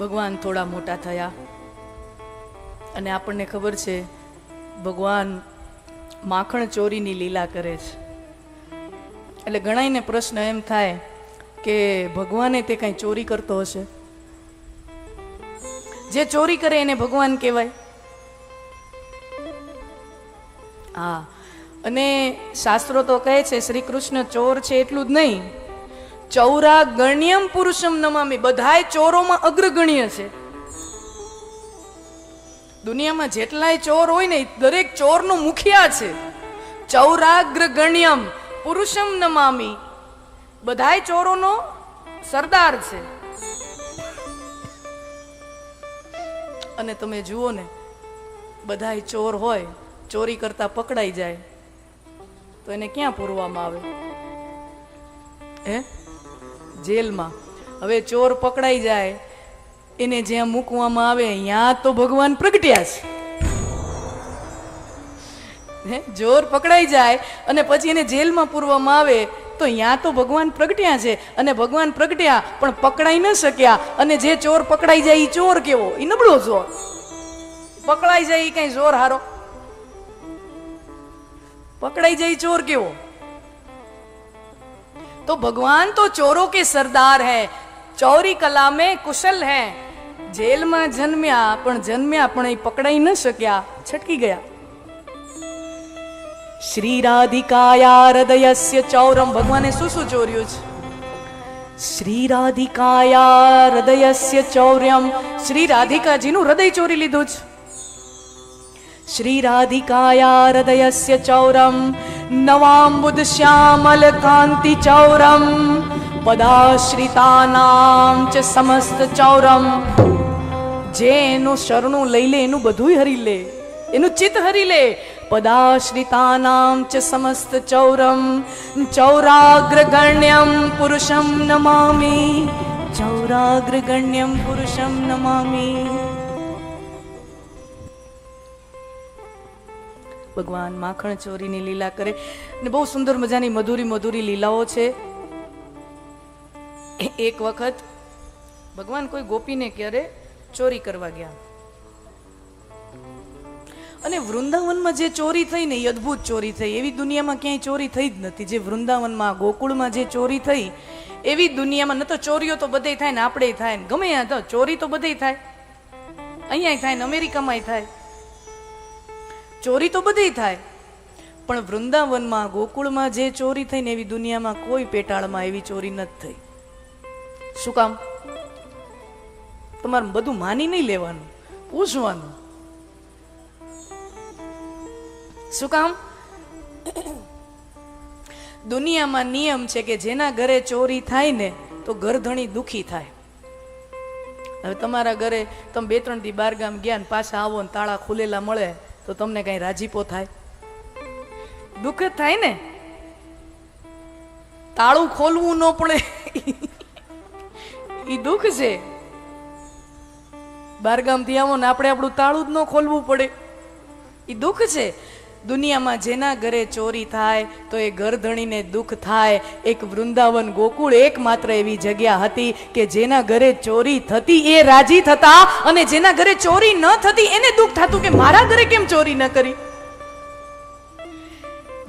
ભગવાન થોડા મોટા થયા. અને આપણને ખબર છે, ભગવાન માખણ ચોરીની લીલા કરે છે. એટલે ગણાયને પ્રશ્ન એમ થાય કે ભગવાને તે કાંઈ ચોરી કરતો હશે? જે ચોરી કરે એને ભગવાન કહેવાય. હા. અને શાસ્ત્રો તો કહે છે, શ્રી કૃષ્ણ ચોર છે એટલું જ નહીં. ચૌરા ગણ્યમ પુરુષમ નમામી. બધાય ચોરોમાં અગ્રગણ્ય છે. દુનિયામાં જેટલાય ચોર હોય ને દરેક ચોરનો મુખિયા છે. ચૌરાગ્ર ગણ્યમ પુરુષમ નમામી. બધાય ચોરોનો સરદાર છે. અને તમે જુઓ ને, બધાય ચોર હોય, ચોરી કરતા પકડાઈ જાય. તો એને ક્યાં પૂરવામાં આવે? હે? જેલમાં. હવે ચોર પકડાઈ જાય, એને જ્યાં મૂકવામાં આવે ત્યાં તો ભગવાન પ્રગટ્યા છે. ચોર પકડાઈ જાય અને પછી એને જેલમાં પૂરવામાં આવે, તો ત્યાં તો ભગવાન પ્રગટ્યા છે. અને ભગવાન પ્રગટ્યા, પણ પકડાઈ ન શક્યા. અને જે ચોર પકડાઈ જાય એ ચોર કેવો? એ નબળો ચોર. પકડાઈ જાય એ કઈ જોર હારો. પકડાઈ જાય ચોર કેવો? तो भगवान तो चोरों के सरदार है चौरी कला में कुशल है જેલમાં જન્મ્યા પણ જન્મ્યા પણ એ પકડાઈ ન શક્યા છટકી ગયા શ્રી રાધિકાયા હૃદયસ્ય ચૌરમ ભગવાને શું શું ચોર્યું છે શ્રી રાધિકાયા હૃદયસ્ય ચૌર્યમ શ્રી રાધિકાજીનું હૃદય ચોરી લીધું છે શ્રી રાધિકાયા હૃદયસ્ય ચૌરમ નવાંબુદ શ્યામલ કાંતિ ચૌરમ પદાશ્રિતાનામ ચ સમસ્ત ચૌરમ જે એનું શરણું લઈ લે એનું બધું હરી લે એનું ચિત્ત હરી લે પદાશ્રિતાનામ ચ સમસ્ત ચૌરમ ચૌરાગ્રગણ્યમ પુરુષમ નમામી ચૌરાગ્રગણ્યમ પુરુષમ નમામી ભગવાન માખણ ચોરીની લીલા કરે. ને બહુ સુંદર મજાની મધુરી મધુરી લીલાઓ છે. એક વખત ભગવાન કોઈ ગોપીને ક્યારે ચોરી કરવા ગયા. અને વૃંદાવનમાં જે ચોરી થઈ ને એ અદ્ભુત ચોરી થઈ. એવી દુનિયામાં ક્યાંય ચોરી થઈ જ નથી. જે વૃંદાવનમાં, ગોકુળમાં જે ચોરી થઈ, એવી દુનિયામાં ન તો ચોરીઓ તો બધે થાય ને આપણે થાય ને. ગમે તો ચોરી તો બધે થાય. અહીંયા થાય ને અમેરિકામાંય થાય. ચોરી તો બધી થાય. પણ વૃંદાવનમાં, ગોકુળમાં જે ચોરી થઈ ને એવી દુનિયામાં કોઈ પેટાળમાં એવી ચોરી નથી થઈ. શું કામ? તમારે બધું માની નહીં લેવાનું, પૂછવાનું. શું કામ? દુનિયામાં નિયમ છે કે જેના ઘરે ચોરી થાય ને, તો ઘરધણી દુખી થાય. હવે તમારા ઘરે તમે બે ત્રણથી બાર ગામ ગયા ને પાછા આવો ને તાળા ખુલેલા મળે તો તમને કઈ રાજીપો થાય? દુઃખ થાય ને? તાળું ખોલવું ન પડે. એ દુઃખ છે. બારગામથી આવો ને આપણે આપણું તાળું જ ન ખોલવું પડે. એ દુઃખ છે. દુનિયામાં જેના ઘરે ચોરી થાય, તો એ ઘરધણીને દુઃખ થાય. એક વૃંદાવન ગોકુળ એકમાત્ર એવી જગ્યા હતી કે જેના ઘરે ચોરી થતી એ રાજી થતા અને જેના ઘરે ચોરી ન થતી એને દુઃખ થતું કે મારા ઘરે કેમ ચોરી ન કરી?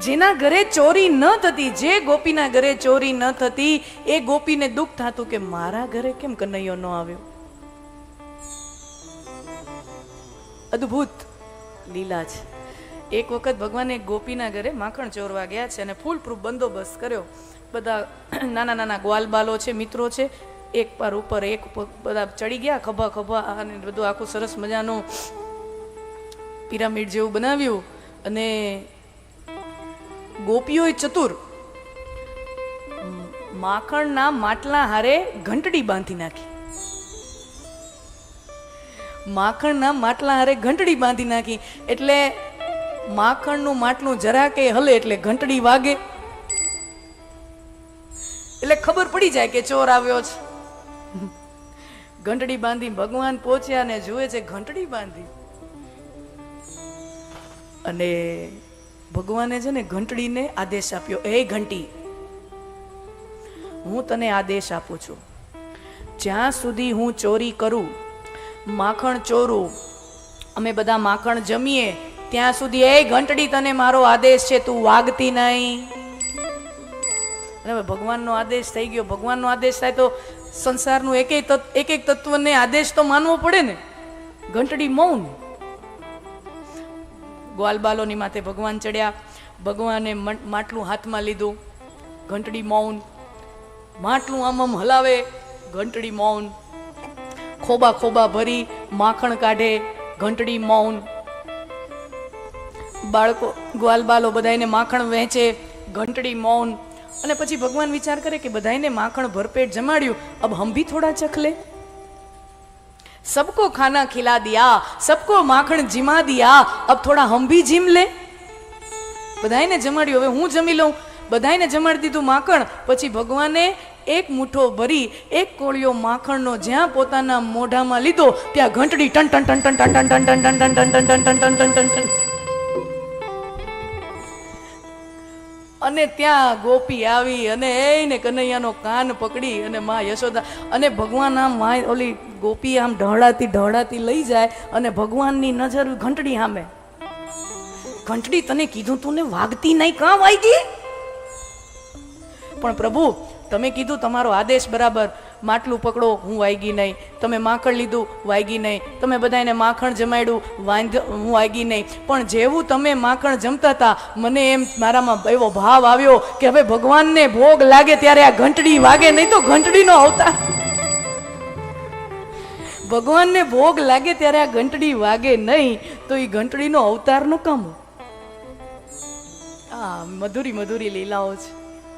જેના ઘરે ચોરી ન થતી, જે ગોપીના ઘરે ચોરી ન થતી, એ ગોપીને દુઃખ થતું કે મારા ઘરે કેમ કનૈયો ન આવ્યો? અદ્ભુત લીલા છે. એક વખત ભગવાને એક ગોપીના ઘરે માખણ ચોરવા ગયા છે અને ફૂલ પ્રૂફ બંદોબસ્ત કર્યો. બધા નાના નાના ગ્વાલબાલો છે, મિત્રો છે, એક પર ઉપર, એક બધા ચડી ગયા, ખભા ખભા, અને બધું આખું સરસ મજાનું પિરામિડ જેવું બનાવ્યું. અને ગોપીઓએ ચતુર માખણના માટલા હારે ઘંટડી બાંધી નાખી. માખણના માટલા હારે ઘંટડી બાંધી નાખી. એટલે માખણનું માટલું જરા કે હલે એટલે ઘંટડી વાગે. એટલે ખબર પડી જાય કે ચોર આવ્યો છે. ઘંટડી બાંધી ભગવાન પહોંચ્યા ને જુએ છે ઘંટડી બાંધી. અને ભગવાને છે ને ઘંટડીને આદેશ આપ્યો, એ ઘંટી, હું તને આદેશ આપું છું. જ્યાં સુધી હું ચોરી કરું, માખણ ચોરું, અમે બધા માખણ જમીએ ત્યાં સુધી એ ઘંટડી તને મારો આદેશ છે, તું વાગતી નહીં. હવે ભગવાનનો આદેશ થઈ ગયો. ભગવાનનો આદેશ થાય તો સંસારનું એક એક એક તત્વને આદેશ તો માનવો પડે ને. ઘંટડી મૌન. ગ્વાલબાલોની માથે ભગવાન ચડ્યા. ભગવાને માટલું હાથમાં લીધું. ઘંટડી મૌન. માટલું આમ આમ હલાવે. ઘંટડી મૌન. ખોબા ખોબા ભરી, માખણ કાઢે. ઘંટડી મૌન. બાળકો ગ્વાલબાલો બધાને માખણ વહેંચે ઘંટડી મૌન અને પછી ભગવાન વિચાર કરે કે બધાને માખણ ભરપેટ જમાડ્યું અબ હમ ભી થોડા ચખલે સબકો ખાના ખિલા દિયા સબકો માખણ જીમા દિયા અબ થોડા હમ ભી જીમ લે બધાને જમાડ્યું હવે હું જમી લઉં બધાને જમાડી દીધું માખણ પછી ભગવાને એક મુઠ્ઠો ભરી એક કોળિયો માખણનો જ્યાં પોતાના મોઢામાં લીધો ત્યાં ઘંટડી ટન ટન ટન ટન ટન ટન ટન ટન ટન ટન ટન ટન ટન ટન ટન ટન ટન અને ત્યાં ગોપી આવી અને એને કનૈયાનો કાન પકડી અને માં યશોદા અને ભગવાન આમ માં ઓલી ગોપી આમ ઢળાતી ઢળાતી લઈ જાય અને ભગવાનની નજર ઘંટડી સામે ઘંટડી તને કીધું તું ને વાગતી નહીં, કાં વાગી? પણ પ્રભુ, તમે કીધું તમારો આદેશ બરાબર. માટલું પકડો, હું વાગી નહીં. તમે માખણ લીધું વાગી નહીં. તમે બધાને માખણ જમાડ્યું, વાંધ, હું વાગી નહીં. પણ જેવું તમે માખણ જમતા હતા, મને એમ મારામાં એવો ભાવ આવ્યો કે હવે ભગવાનને ભોગ લાગે ત્યારે આ ઘંટડી વાગે, નહીં તો ઘંટડીનો અવતાર. ભગવાનને ભોગ લાગે ત્યારે આ ઘંટડી વાગે નહીં, તો એ ઘંટડીનો અવતારનો કામ આ મધુરી મધુરી લીલાઓ છે.